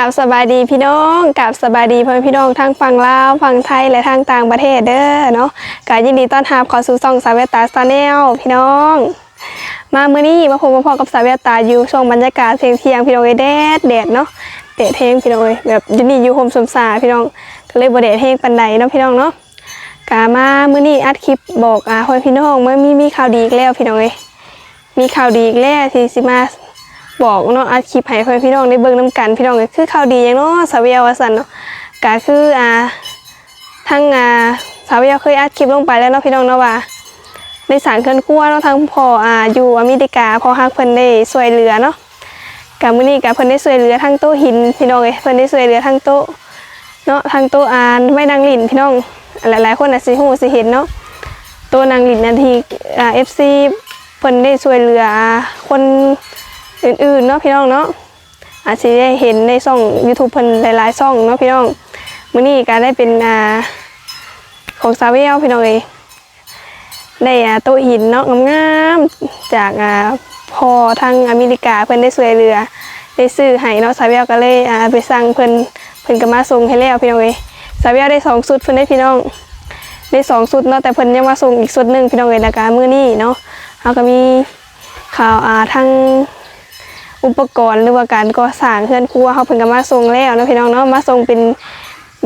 กับสบายดีพี่น้องกับสบายดีพ่อแม่พี่น้องทั้งฝั่งลาวฝั่งไทยและทางต่างประเทศเด้อเนาะกายินดีต้อนรับข้าสู่ช่องสาวเวตาซาแนลพี่น้อง มาเมื้อนี้มาพบมาพอกับสาวเวตาอยู่ช่วงบรรยากาศเทียงเทียงพี่น้องเอ้ยแดดแดดเนาะแดดแห้งพี่น้องเอ้ยแบบยินดีอยู่โฮมสมสาพี่น้องก็เลยบ่แดดแห้งปานใดเนาะพี่น้องเนาะกามาเมื้อนี้อัดคลิปบอกอ่าพ่อพี่น้องว่ามีมีข่าวดีอีกแล้วพี่น้องเอ้ยมีข่าวดีอีกแล้วที่สิมา บอกเนาะอัดคลิปให้พ่อแม่พี่น้องได้เบิ่งน้ำกันพี่น้องก็คือข่าวดีอย่างเนาะสาวเวียวสันเนาะก็คืออ่าทั้งอ่าสาวเวียวเคยอัดคลิปลงไปแล้วเนาะพี่น้องเนาะว่าในสารเคลื่อนครั่วเนาะทั้งพ่ออ่าอยู่อเมริกาพอฮักเพิ่นได้ช่วยเหลือเนาะกมื้อนี้ก็เพิ่นได้ช่วยเหลือทั้งโต๊ะหินพี่น้องเอ้ยเพิ่นได้ช่วยเหลือทั้งโต๊ะเนาะทั้งโต๊ะอ่าไว้นางหลินพี่น้องหลายๆคนน่ะสิฮู้สิเห็นเนาะต๊ะนางหลินนาทีอ่า FC เพิ่นได้ช่วยเหลือคน อื่นๆเนาะพี่น้องเนาะอาจจะได้เห็นในช่อง YouTube เพิ่นหลายๆช่องเนาะพี่น้องมื้อนี้ก็ได้เป็นอ่าของซาเวลพี่น้องเอยได้อ่าโต๊ะหินเนาะงามๆจากอ่าพอทางอเมริกาเพิ่นได้ช่วยเหลือได้ซื้อให้เนาะซาเวลก็เลยอ่าไปสั่งเพิ่นเพิ่นก็มาส่งให้แล้วพี่น้องเอยซาเวลได้สองชุดเพิ่นได้พี่น้องได้สองชุดเนาะแต่เพิ่นยังมาส่งอีกชุดหนึงพี่น้องเอยแล้วก็มื้อนี้เนาะเฮาก็มีข่าวอ่าทาง อุปกรณ์หรือว่าการก่อสร้างเพื่อนครัวเขาเพิ่นก็มาส่งแล้วนะพี่น้องเนาะมาส่งเป็น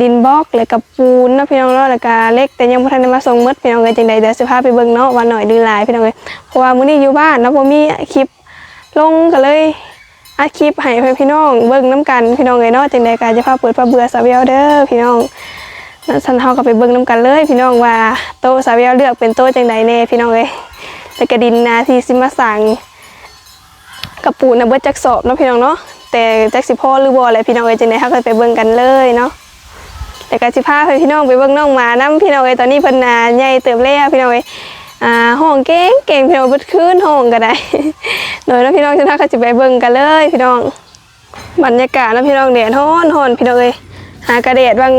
ดินบล็อกแล้วก็ปูนเนาะพี่น้องเนาะแล้วก็เล็กแต่ยังบ่ทันได้มาส่งหมดพี่น้องเอ้ยจังใดเดี๋ยวสิพาไปเบิ่งเนาะว่าหน่อยหรือหลายพี่น้องเอ้ยเพราะว่ามื้อนี้อยู่บ้านเนาะบ่มีคลิปลงก็เลยอัดคลิปให้พี่น้องเบิ่งนํกันพี่น้องเอ้ยเนาะจังใดก็จะพาเปิดพาเบื่อสาวเวียวเด้อพี่น้องนั่นสันเฮาก็ไปเบิ่งนํกันเลย พี่น้องว่าโต๊ะสาวเวียวเลือกเป็นโต๊ะจังใดแน่พี่น้องเอ้ยแล้วก็ดินนาที่สิมาสร้าง กระปูนะเบิดจักสอบเนาะพี่น้องเนาะแต่จักสิพ่อหรือบ่อะไรพี่น้องเอ้ยจังได๋เฮาก็ไปเบิ่งกันเลยเนาะแต่ก็สิพาให้พี่น้องไปเบิ่งน้องหมานํพี่น้องเอ้ยตอนนี้เพิ่นน่ะใหญ่เติบแล้วพี่น้องเอ้ยอ่าห้องเก่งเก่งพี่น้องเบิดคืนห้องก็ได้โดยเนาะพี่น้องจังพาก็สิไปเบิ่งกันเลยพี่น้องบรรยากาศนะพี่น้องแดดร้อนร้อนพี่น้องเอ้ยหากระแดดบาง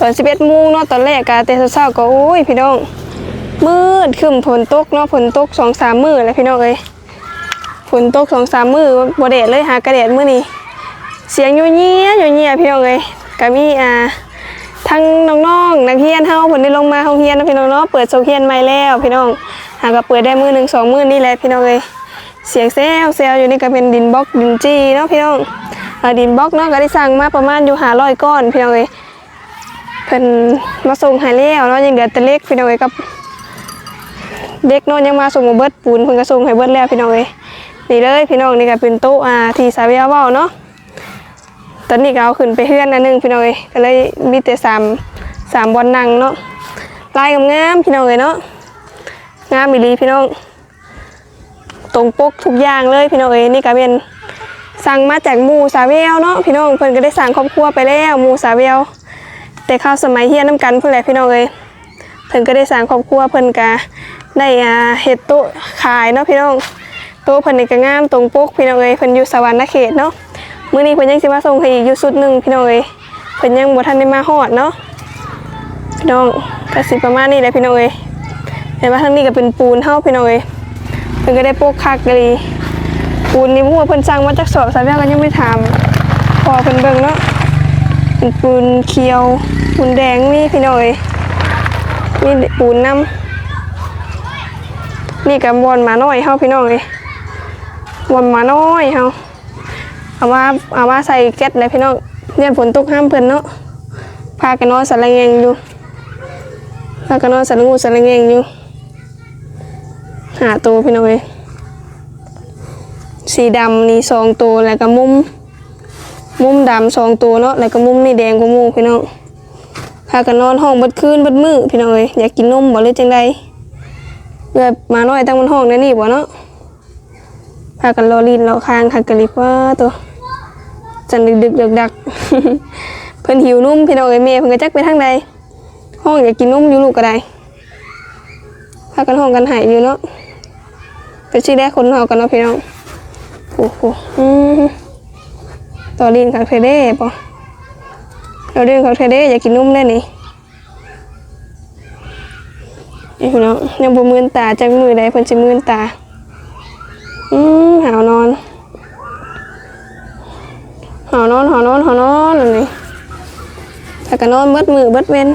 ตอน11:00นเนาะตอนแรกก็แต่เช้าก็โอ้ยพี่น้องมืดครึ้มฝนตกเนาะฝนตก2-3มื้อแล้วพี่น้องเอ้ย ฝนตกสองสามมือบแดดเลยหากระแดดมือนี้เสียงโยเงียโยเงียพี่น้องเลยก็มีอ่าทั้งน้องๆนักเรียนเฮาผลได้ลงมาห้องเรียนนะพี่น้องเนาะเปิดโซเฮียนใหม่แล้วพี่น้องหากก็เปิดได้มือหนึ่งสองมือนี่แหละพี่น้องเลยเสียงแซวแซวอยู่นี่ก็เป็นดินบล็อกดินจีเนาะพี่น้องดินบล็อกเนาะก็ได้สั่งมาประมาณอยู่หาร้อยก้อนพี่น้องเลยเพิ่นมาส่งให้แล้วเนาะยังเหลือแต่เล็กพี่น้องเลยกับเด็กน้อยยังมาส่งมาเบิดปูนเพิ่นก็ส่งให้เบิดแล้วพี่น้องเอ้ย นี่เลยพี่น้องนี่ก็เป็นต๊ะอ่าที่สาวเว้าเนาะตอนนี้ก็เอาขึ้นไปเฮือนอันหนึงพี่น้องเอ้ยก็เลยมีแต่สามสามบอลนั่งเนาะลายงามพี่น้องเอ้ยเนาะงามอีลีพี่น้อง ตรงปกทุกอย่างเลยพี่น้องเอ้ยนี่ก็เป็นสั่งมาจากหมู่สาเวลเนาะพี่น้องเพิ่นก็ได้สั่งครอบครัวไปแล้วหมู่สาเวลแต่ข้าวสมัยเฮียน้ำกันเพิ่นแหละพี่น้องเอ้ยเพิ่นก็ได้สร้างครอบครัวเพิ่นก็ได้เฮ็ดโต๊ะขายเนาะพี่น้อง ต๊ะเพิ่นนี่ก็งามตรงปกพี่น้องเอ้ยเพิ่นอยู่สวรรค์เขตเนาะมื้อนี้เพิ่นยังสิมาส่งให้อีกอยู่สุดหนึ่งพี่น้องเอ้ยเพิ่นยังบ่ทันได้มาฮอดเนาะพี่น้องก็สิประมาณนี้แหละพี่น้องเอ้ยแต่ว่าทางนี้ก็เป็นปูนเฮาพี่น้องเอ้ยเพิ่นก็ได้โปกคักกะลีปูนนี่บ่ฮู้ว่าเพิ่นสั่งมาจากสอบสายแววกันยังไม่ถามพอเพิ่นเบิ่งเนาะปูนเขียวปูนแดงมีพี่น้องเอ้ยมีปูนน้ำนี่กับบอลมาน้อยเฮาพี่น้องเลย บอลหมาน้อยเฮาเอาว่าเอาว่าใส่แก๊สเลยพี่น้องเนี่ยฝนตกห้ามเพิ่นเนาะพากันนอนสะระเงงอยู่พากันนอนสะระงูสะระเงงอยู่หาตัวพี่น้องเลยสีดำนี่สองตัวแล้วก็มุมมุมดำสองตัวเนาะแล้วก็มุมนี่แดงกว่าหมูพี่น้องพากันนอนห้องบัดคืนบัดมือพี่น้องเอ้ยอยากกินนมบ่หรือจังใดแบบมาน้อยตั้งมันห้องได้นี่บ่เนาะากันรอลินรอคางคักกะลิบว่าตัวจันดึกดึกดึกดักเพิ่นหิวนุ่มพี่น้องเอ้ยแม่เพิ่นก็จักไปทางใดห้องอยากกินนุ่มอยู่ลูกก็ได้พากันห้องกันหายอยู่เนาะเป็นสิได้คนเฮากันเนาะพี่น้องโอ้โหอืมต่อลินคักเทเด้ป่เราเรื่องของเธอได้อยากกินนุ่มได้นี่นี่พี่น้องยังบ่มือนตาจังมือใดเพิ่นสิมือนตาอืม หาวนอนหาวนอนอนหอนอนหอนอนอันนี้แต่ก็นอนเบิดมือเบิดเว้น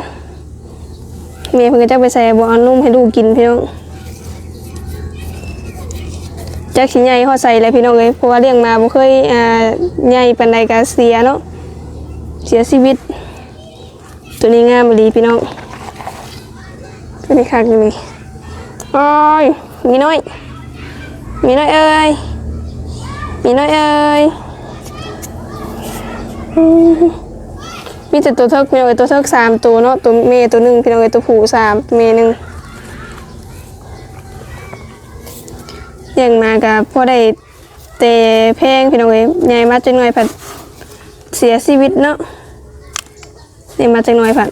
เมียเพิ่นก็จะไปใส่บ่เอานุ่มให้ลูกกินพี่น้องจักสิใหญ่ฮอใส่แล้วพี่น้องเอ้ยเพราะว่าเลี้ยงมาบ่เคยอ่าใหญ่ปานใดก็เสียเนาะเสียชีวิต ตัวนี้งามบ่ดีพี่น้องตัวนี้คักอยู่นี่อ้ยมีน้อยมีน้อยเอ้ย มีน้อยเอ้ยมีแต่ตัวเทิกพี่น้องเอ้ยตัวเทิกสามตัวเนาะตัวเมย์ตัวหนึ่งพี่น้องเอ้ยตัวผู้สามเมย์หนึ่งเลี้ยงมากับพอได้เตะแพงพี่น้องเอ้ยใหญ่มาจังหน่อยผัดเสียชีวิตเนาะนี่มาจังหน่อยผัด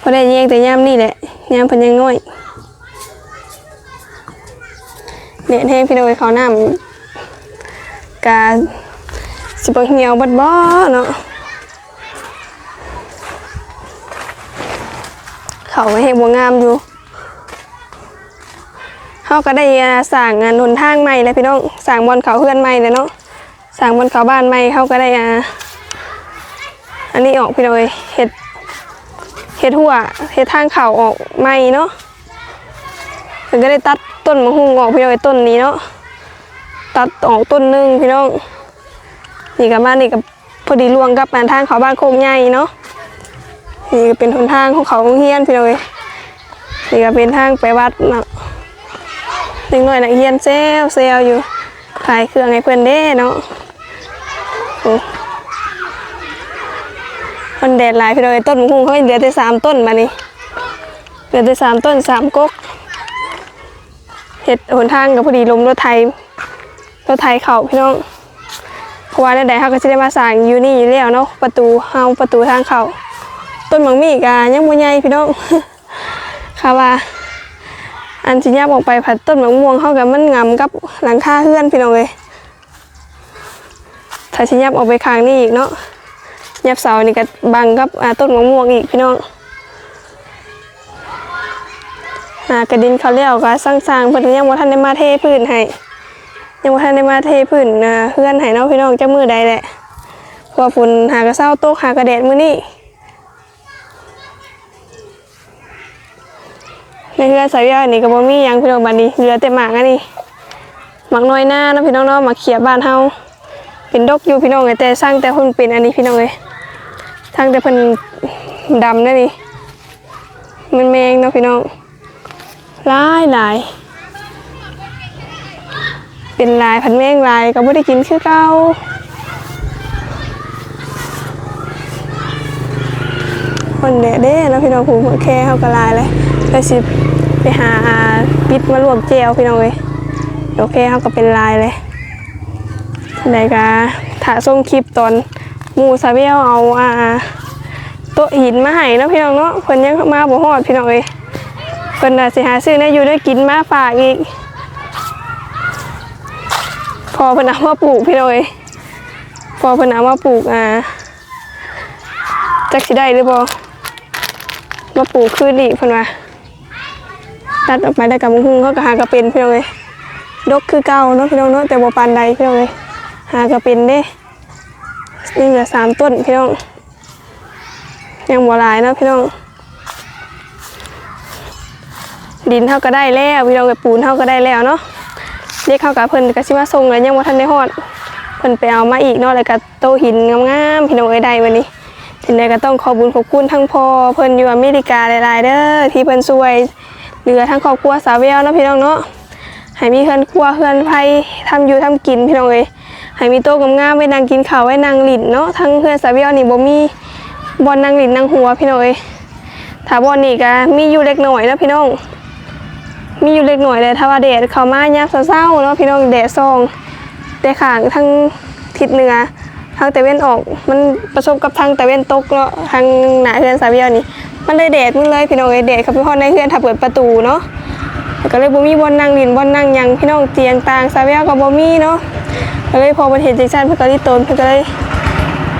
พอได้แยงแต่ย่ำนี่แหละย่ำเพันยังน้อยเนี่ยให้พี่น้องเอ้ยเขาน้ำ กาสิบเหี่ยวบัดบ่เนาะเขาก็เห็นบัวงามอยู่เขาก็ได้สร้างงานหนทางใหม่แล้วพี่น้องสร้างบอนเขาเพื่อนใหม่เลยเนาะสร้างบอนเขาบ้านใหม่เขาก็ได้อ่าอันนี้ออกพี่น้องเอ้ยเห็ดเห็ดหัวเห็ดทางเขาออกใหม่เนาะเพิ่นก็ได้ตัดต้นมะฮุงออกพี่น้องเอ้ยต้นนี้เนาะ ตัดออกต้นหนึ่งพี่น้องนี่กับบ้านนี่กับพอดีรวงกับบ้านทางเขาบ้านโคกใหญ่เนาะนี่ก็เป็นหนทางของเขาเฮียนพี่น้องเอ้ยนี่ก็เป็นทางไปวัดเนาะเล็กน้อยนักเรียนเซลเซลอยู่ขายเครื่องให้เพื่อนเด้เนาะโอ้มันแดดหลายพี่น้องเอ้ยต้นมะฮุงเขาเหลือแต่สามต้นมานี่เหลือแต่สามต้นสามก๊กเห็ดหนทางกับพอดีลมรถไทย รถไทยเขาพี่น้องเพราะว่าในใดเขาก็จะได้มาสร้างอยู่นี่อยู่แล้วเนาะประตูเฮาประตูทางเขาต้นหมังมีกายังบ่ใหญ่พี่น้องค่ะว่า อันสิยับออกไปผัดต้นมะม่วงเข้ากับมันงํกับหลังคาเฮือนพี่น้องเลยถ้าสิยับออกไปข้างนี้อีกเนาะยับเสานี่ก็บังกับต้นมะม่วงอีกพี่น้องอ่ากระดินเขาเลี้ยวก็สร้างๆเพิ่นยังบ่ทันได้มาเทพื้นให้ ยังบ่ทันได้มาเทพื้นนะเพื่อนให้เนาะพี่น้องจักมือใดแหละพราะว่าฝนหากระเซ้าตกหากระแดดมื้อนี้ในเรือนสายยานี่ก็บ่มีหยังพี่น้องบัดนี้เหลือแต่หมากอันนี้หมากน้อยหน้าเนาะพี่น้องเนาะหมากเขียบบ้านเฮาเป็นดกอยู่พี่น้องเอ้ยแต่สร้างแต่เพิ่นเป็นอันนี้พี่น้องเอ้ยสร้างแต่เพิ่นดำนั่นนี่มันแมงเนาะพี่น้องหลายหลาย เป็นลายพันแมงลายก็ไม่ได้กินคือเก่าคนเดะเด้แล้วพี่น้องผูกแค่เขาก็ลายเลยก็สิไปหาปิดมารวมเจลพี่น้องเลยโอเคเขาก็เป็นลายเลยไหนกะถ่าส่งคลิปตอนมูซาเบลเอาอ่าโต๊ะหินมาให้นะพี่น้องเนาะเพิ่นยังมาบ่ฮอดพี่น้องเอ้ยเพิ่นน่ะสิหาซื้อได้อยู่ได้กินมาฝากอีก พอเพนเอามาปลูกพี่น้อยพอเพนเอามาปลูกอ่าจักสิได้หรือบ่มาปลูกคืนนี่เพิ่นว่าตัดออกมาได้กับมุ้งหุ้งเขาก็หากระเป็นพี่น้องเลยดกคือเก่าเนาะพี่น้องเนาะแต่บ่ปานใดพี่น้องเลยหากระเป็นเด้นี่เหลือสามต้นพี่น้องยังบ่หลายเนาะพี่น้องดินเท่าก็ได้แล้วพี่น้องกับปูนเท่าก็ได้แล้วเนาะ เรียกเข้ากับเพิ่นก็สิมาส่งแล้วยังบ่ทันได้ฮอดเพิ่นไปเอามาอีกเนาะแล้วก็โตหินงามๆพี่น้องเอ้ยได้วันนี้ทีนี้ก็ต้องขอบุญขอบคุณทั้งพ่อเพิ่นอยู่อเมริกาหลายๆเด้อที่เพิ่นช่วยเหลือทั้งครอบครัวสาวแววเนาะพี่น้องเนาะให้มีเฮือนครัวเฮือนไผทำอยู่ทำกินพี่น้องเอ้ยให้มีโต๊ะงามๆไว้นั่งกินข้าวไว้นั่งหลินเนาะทั้งเฮือนสาวแววนี่บ่มีบ่อนนั่งหลินนั่งหัวพี่น้องเอ้ยถ้าบ่อนนี่ก็มีอยู่เล็กน้อยนะพี่น้อง มีอยู่เล็กหน่อยเลยถ้าว่าแดดเขามายามเศร้าเนาะพี่น้องแดดซองแต่ขางทั้งทิศเหนือทางตะเวนออก มันประสบกับทางตะเวนตกเนาะทางหนาเฮือนสาเวียวนี่ มันเลยแดดมันเลยพี่น้องเอ้ยแดดเข้าไปฮอดในเฮือนถ้าเปิดประตูเนาะแล้วก็เลยบ่มีบนนั่งดินบนนั่งยังพี่น้องเตียงต่างสาเวียวก็บ่มีเนาะก็เลยพอมันเห็นจังซั่นเพิ่นก็รีตนเพิ่นก็เลย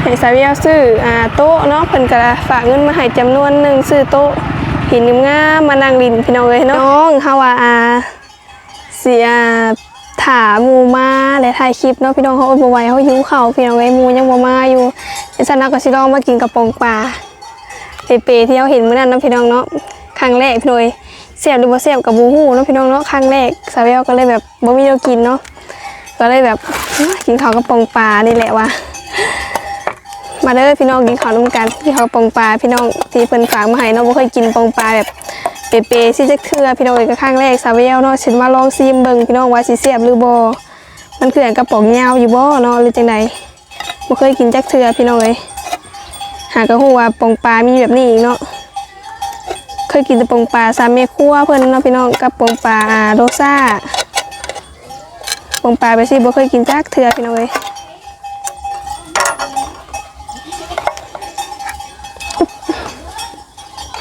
ให้สาวีเอาซื้ออ่าโต๊ะเนาะเพิ่นก็ฝากเงินมาให้จำนวนหนึงซื้อโต๊ะ หินงามๆมานั่งลินพี่น้องเอ้ยเนาะน้องเฮาว่าอาเสียถามูมาและถ่ายคลิปเนาะพี่น้องเขาเอาไว้เขาหิวเขาพี่น้องไอ้มูยังบ่มาอยู่เดี๋ยวฉันนักก็สิลองมากินกระป๋องปลาเปๆที่เราเห็นเมื้อนั้นเนาะพี่น้องเนาะครั้งแรกพี่น้อยเสียบหรือบ่เสียบกับบูฮู้เนาะพี่น้องเนาะครั้งแรกสาวเวลก็เลยแบบบ่มีเรากินเนาะก็เลยแบบกินข้าวกระป๋องปลานี่แหละว่ะ มาเด้อพี่น้องกินข้าวร่มกันกินข้าปองปลาพี่น้องที่เพิ่นฝากมาให้เนาะบ่เคยกินปองปลาแบบเปเปๆสิจักเทือพี่น้องเอ้ยก็ครั้งแรกสาวเวลเนาะฉันมาลองซีมเบิ่งพี่น้องว่าสิเสียบหรือบ่มันคืออันกระป๋องยาวอยู่บ่เนาะหรือจังใดบ่เคยกินจักเทือพี่น้องเอ้ยหากก็ฮู้ว่าปองปลามีแบบนี้อีกเนาะเคยกินแต่ปองปลาสาเมครัวเพิ่นเนาะพี่น้องกับปองปลาโรซ่าปองปลาไปสิบ่เคยกินจักเทือพี่น้องเอ้ย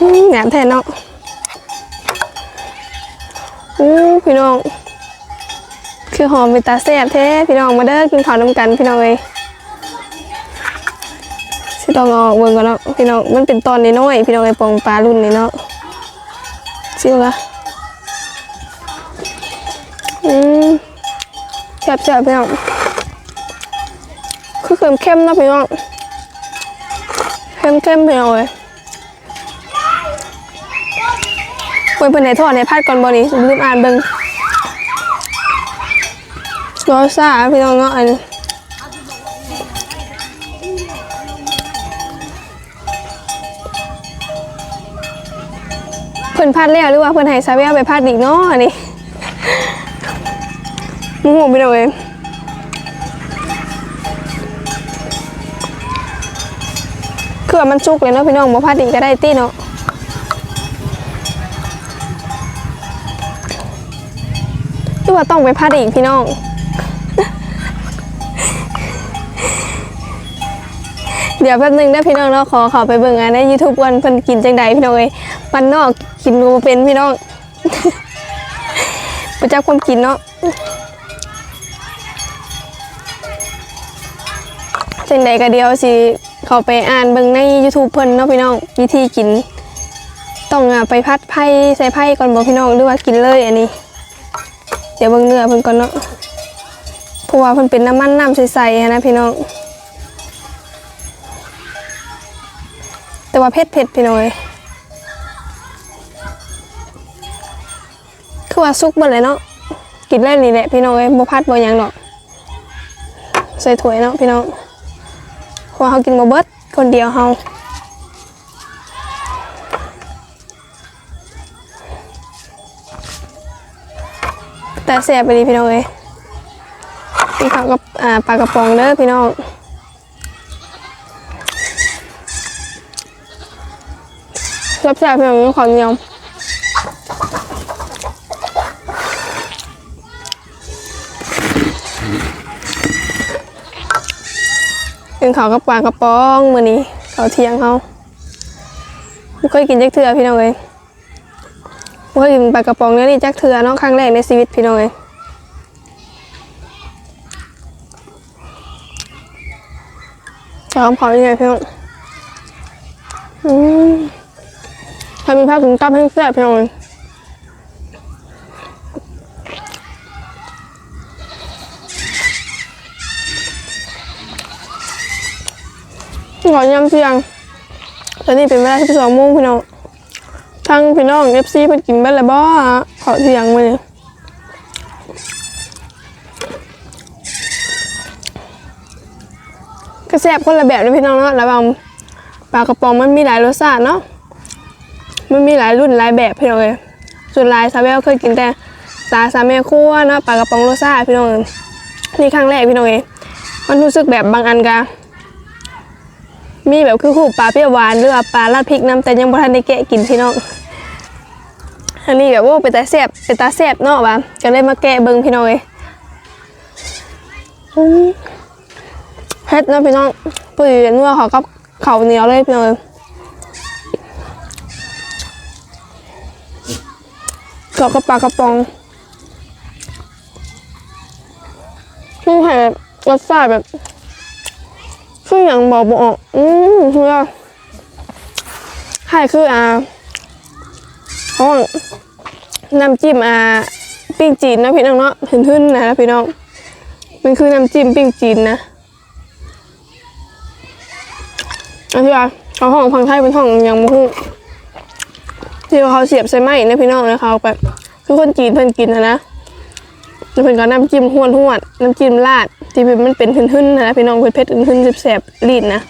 อืมแหนมแท้เนาะอู้พี่น้อง คือหอมเป็นตาแซ่บแท้พี่น้องมาเด้อกินข้าวน้ำกันพี่น้องเอ้ยสิต้องเอาอกเบิ่งก่อนเนาะพี่น้องมันเป็นตอนน้อยๆพี่น้องไอ้ปองปลารุ่นนี้เนาะชิวละอืมแซ่บๆพี่น้องคือเค็มเข้มๆเนาะพี่น้องเข้มๆพี่น้องเอ้ย เปิดเปิดไหนทอดในพัดก่อนบอนี่ลืมอ่านเบิ่งรสซ่าพี่น้องเนาะอันนี้เพิ่นพัดแล้วหรือว่าเพิ่นให้ซาเวียไปพัดอีกเนาะอันนี้หมูหูพี่น้องเอ้ยคือมันจุกเลยเนาะพี่น้องบ่พัดอีกก็ได้ติเนาะ ว่าต้องไปพัดอีกพี่น้อง เดี๋ยวแป๊บนึงได้พี่น้องเนาะขอขาไปเบิ่งงานใน YouTube วันเพิ่นกินจังใดพี่น้องเอ้ยมันนอกกินบ่เป็นพี่น้องประจักความกินเนาะจังใดก็เดียวสิเขาไปอ่านเบิ่งใน YouTube เพิ่นเนาะพี่น้องวิธีกิน ต้องอะไปพัดไผ่ใส่ไผ่ก่อนบ่พี่น้องหรือว่ากินเลยอันนี้ เดี๋ยวเบิ่งเนื้อเพิ่นก่อนเนาะเพราะว่าเพิ่นเป็นน้ำมันน้ำใสๆนะพี่น้อง แต่ว่าเผ็ดเผ็ดพี่น้อยคือว่าสุกหมดเลยเนาะกินได้นี่แหละพี่น้องเอ้ยบ่พัดบ่ยังดอกใส่ถ้วยเนาะพี่น้องเพราะว่าเฮากินบ่เบิดคนเดียวเฮา แต่แซ่บไปดีพี่น้องเอ้ยกินข้าวกับอ่าปลากระป๋องเด้อพี่น้องรับแซ่บพี่น้องขอเหนียวกินข้าวกับปลากระป๋องมื้อนี้ข้าวเที่ยงเฮาบ่เคยกินจักเทื่อพี่น้องเอ้ย ว่ากินปลากระป๋องเนี่ยนี่จักเทือเนาะครั้งแรกในชีวิตพี่น้องเลยจะหอมขอยังไงพี่น้องอืมถ้ามีภาพถึงตับให้แซ่บพี่น้องเลยขอยำเสียงตอนนี้เป็นเวลาที่สองโมงพี่น้อง ทั้งพี่น้องเอฟซีเพิ่นกินเบิดแล้วบ่ขอเสียงมาเลยก็แซ่บคนละแบบเลยพี่น้องเนาะระว่างปลากระป๋องมันมีหลายรสชาติเนาะมันมีหลายรุ่นหลายแบบพี่น้องเลยส่วนลายซาเวลเคยกินแต่ตาซาเมคั่วเนาะปลากระป๋องรสชาติพี่น้องเอ้ยนี่ครั้งแรกพี่น้องเอ้ยมันรู้สึกแบบบางอันกะ มีแบบคือคู่ปลาเปรี้ยวหวานหรือว่าปลาราดพริกน้ำแต่ยังบ่ทันได้แกะกินพี่น้องอันนี้แบบว่าเป็นตาแซบเป็นตาแซบเนาะว่ะก็เลยมาแกะเบิ่งพี่น้องเอ้ยเฮ็ดเนาะพี่น้องปุ๋ยนัวเขากับข้าเหนียวเลยพี่น้องเอ้ยกับกระปลากระป๋องนี่แหบรสชาติแบบ คืออย่างบอกบอก อืมคือว่าให้คืออ่าห้องน้ำจิ้มอ่าปิ้งจีนนะพี่น้องเนาะหื่นๆนะพี่น้อง มันคือน้ำจิ้มปิ้งจีนนะอันที่ว่าเขาห้องพังไทยเป็นห้องยังมุ้งที่เขาเสียบใส่ไม้นะพี่น้องนะเขาแบบคือคนจีนเพิ่นกินนะนะแล้วเพิ่นก็น้ำจิ้มห้วนห้วนน้ำจิ้มราด ที่เป็นมันเป็นหื่นๆนะพี่น้องเผ็ดเผ็ดๆหื่นๆแสบๆลิ้นนะ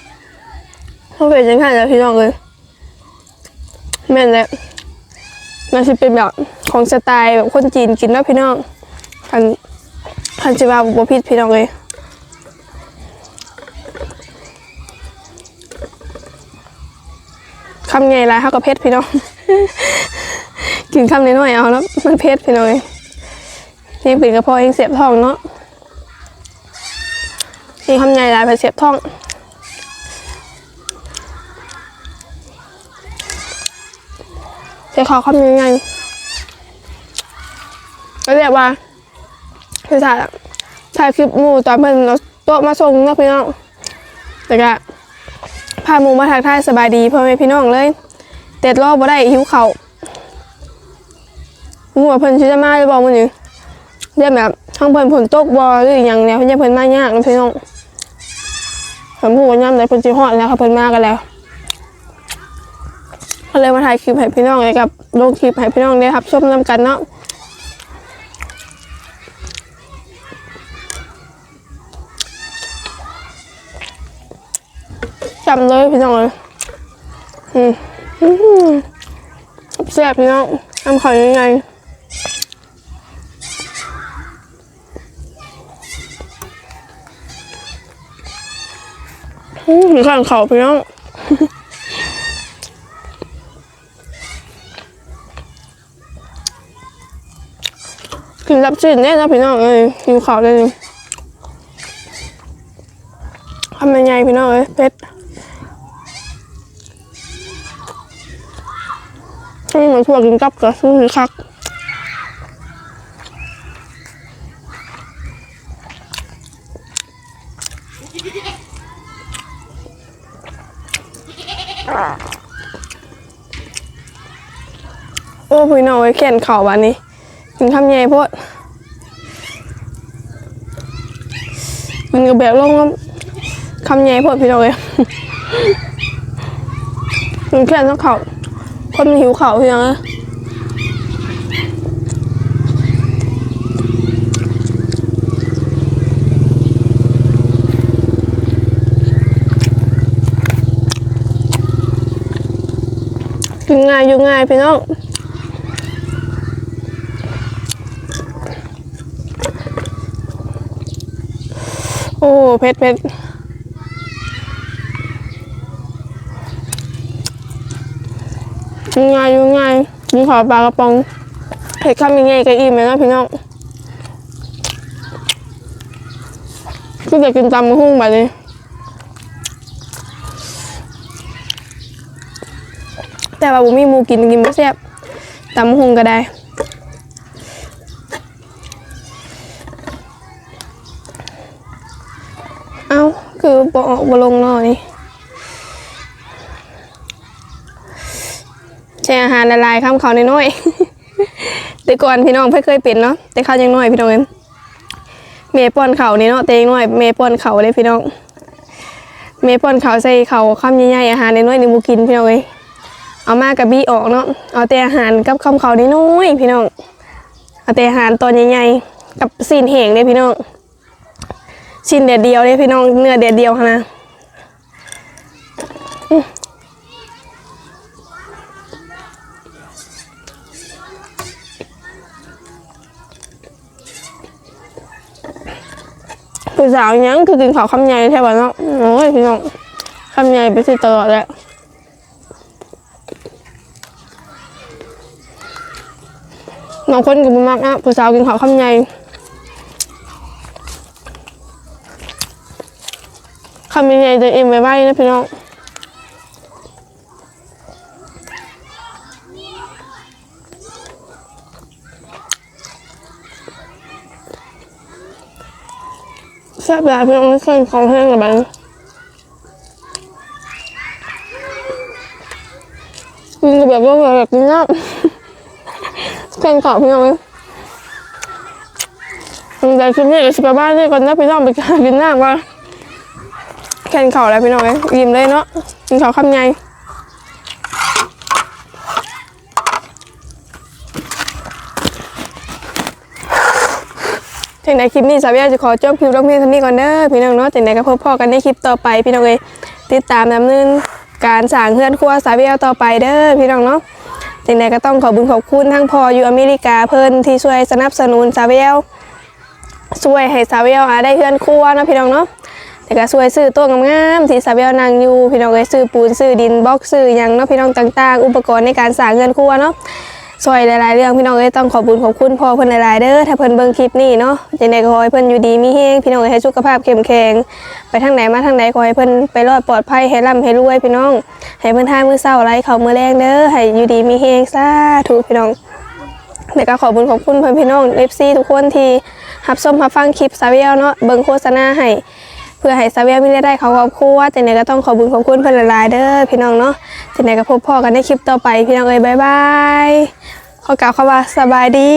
เขาเป็นจังไงแล้วพี่น้องเลยแม่นแล้วมันจะเป็นแบบของสไตล์แบบคนจีนกินเนาะพี่น้องคันคันจะว่าบ่ผิดพี่น้องเลยคำใหญ่หลายเท่ากับเพชรพี่น้อง กินคำน้อยๆเอาแล้วมันเพชรพี่น้องเลยนี่เป็นกระเพาะเองเสียบท้องเนาะ นี่คำใหญ่หลายไปเสียบท้องเจ๊ขอคำยังไงก็เรียกว่าคือถ่ายถ่ายคลิปหมูตอนเพิ่นเอาโต๊ะมาส่งเนาะพี่น้องแต่ก็พาหมูมาทักทายสบายดีพ่อแม่พี่น้องเลยเต็ดรอบบ่ได้หิวเขาหมูว่าเพิ่นสิจะมาหรือบ่มื้อนี้เรียกแบบทั้งเพิ่นฝนตกบ่หรืออหยังเนี่ยเพิ่นจะเพิ่นมายากเนะพี่น้อง เพิ่นพูดว่าย่ำได้เพิ่นสิฮอดแล้วค่ะเพิ่นมากันแล้วก็เลยมาถ่ายคลิปให้พี่น้องเลยกับลงคลิปให้พี่น้องได้รับชมนำกันเนาะจำเลยพี่น้องเลยอืมอื้อแซ่บพี่น้องทำขอยังไง อื้อหรือข้างเขาพี่น้องกินรับสินเนี่ยนะพี่น้องเอ้ยหิวข้าวเลยทำยังไงพี่น้องเอ้ยเป็ดถ้ามีหมูทั่วกินกับก็ซื้อคัก โอ้พี่น้องไอ้ยแขนเข่าวันนี้กินคำใหญ่พดมันก็แบบลงคำใหญ่พดพี่น้องเลยมันแค่ต้องเขาคนมันหิวเขาพี่น้องเลย กินง่ายอยู่ง่ายพี่น้องโอ้เผ็ดเผ็ดง่ายอยู่ง่ายกินขอปลากระป๋องเผ็ดคำยังไงก็อิ่มเลยนะพี่น้องก็จะกินตำมะฮุ่งแบบนี้ แต่ว่าบุมีหมูกินกินไม่แซ่บตำหุงก็ได้เอาคือบออกบลงหน่อยใช้อาหารละลายข้ามเขาในน้อยๆแต่ก่อนพี่น้องเพิ่งเคยเป็นเนาะแต่เขายังน้อยพี่น้องเอ็มเมย์ป้อนเขานี่เนาะเตงน้อยเมย์ป้อนเขาเลยพี่น้องเมย์ป้อนเขาใส่เขาข้ามใหญ่ๆอาหารในน้อยในบุกินพี่น้องเอ้ย เอามากับบี้ออกเนาะเอาแต่อาหารกับข้ามเขาในน้อยพี่น้องเอาแต่อาหารตอนใหญ่ๆกับซีนแห้งเลยพี่น้องชิ้นเดียวเดียวเลยพี่น้องเนื้อเดียวเดียวนะอื้อผู้สาวยังคือกินข้าวคำใหญ่แท้บ่เนาะโอ้ยพี่น้องคำใหญ่ไปสิตลอดแหละ บางคนก็บ่มักนะผู้สาวกินข้าวคำใหญ่คำยังไงจะเอ็มไว้ไว้นะพี่น้องแซ่บหลายพี่น้องไม่เคยของแห้งกับมันกินกับแบบว่าแบบกินน้ำ แกงขาพี่น้องเลยตั้งแต่คลิปนี้ก็สิไปบ้านนี่ก่อนนะพี่น้องไปกินหน้ำก่อนแค่นเข่าแล้วพี่น้องเอ้ยยิ้มเลยเนาะกินเข้าคำไงจังใดคลิปนี้สาวเวียจะขอจบคลิปลงเพียงเท่านี้ก่อนเด้อพี่น้องเนาะจังใดก็พบพ่อกันในคลิปต่อไปพี่น้องเอ้ยติดตามดำเนินการสร้างเฮือนครัวสาวเวียต่อไปเด้อพี่น้องเนาะ จังใดก็ต้องขอบุญขอบคุณทั้งพ่ออยู่อเมริกาเพิ่นที่ช่วยสนับสนุนสาวเวลช่วยให้สาวเวลได้เพื่อนครัวนะพี่น้องเนาะแต่ก็ช่วยซื้อตัวงามๆที่สาวเวลนางอยู่พี่น้องเลยซื้อปูนซื้อดินบล็อกซื้อยังเนาะพี่น้องต่างๆ อุปกรณ์ในการสร้างเงินครัวเนาะ ช่วยหลายๆเรื่องพี่น้องเอ้ยต้องขอบคุญขอบคุณพ่อเพิ่นหลายๆเด้อถ้าเพิ่นเบิ่งคลิปนี้เนาะจังได๋ก็ขอให้เพิ่นอยู่ดีมีแฮงพี่น้องเอ้ยให้สุขภาพเข้มแข็งไปทางไหนมาทางไหนขอให้เพิ่นไปรอดปลอดภัยให้ร่ำให้รวยพี่น้อง ให้เพิ่นทามือเช้าไรเขามือแรงเด้อให้อยู่ดีมีแฮงสาธุพี่น้องแล้วก็ขอบคุณขอบคุณเพื่อนพี่น้องเอฟซีทุกคนที่รับชมรับฟังคลิปซาเวียลเนาะเบิ่งโฆษณาให้ พื่อให้ซาเวียลมีรายได้เขาครอบครัวแต่ไหนก็ต้องขอบุญขอบคุณเพื่อนหลายๆเด้อพี่น้องเนาะแต่ไหนก็พบพ่อกันในคลิปต่อไปพี่น้องเอ้ยบายบายขอกล่าวคำว่าสบายดี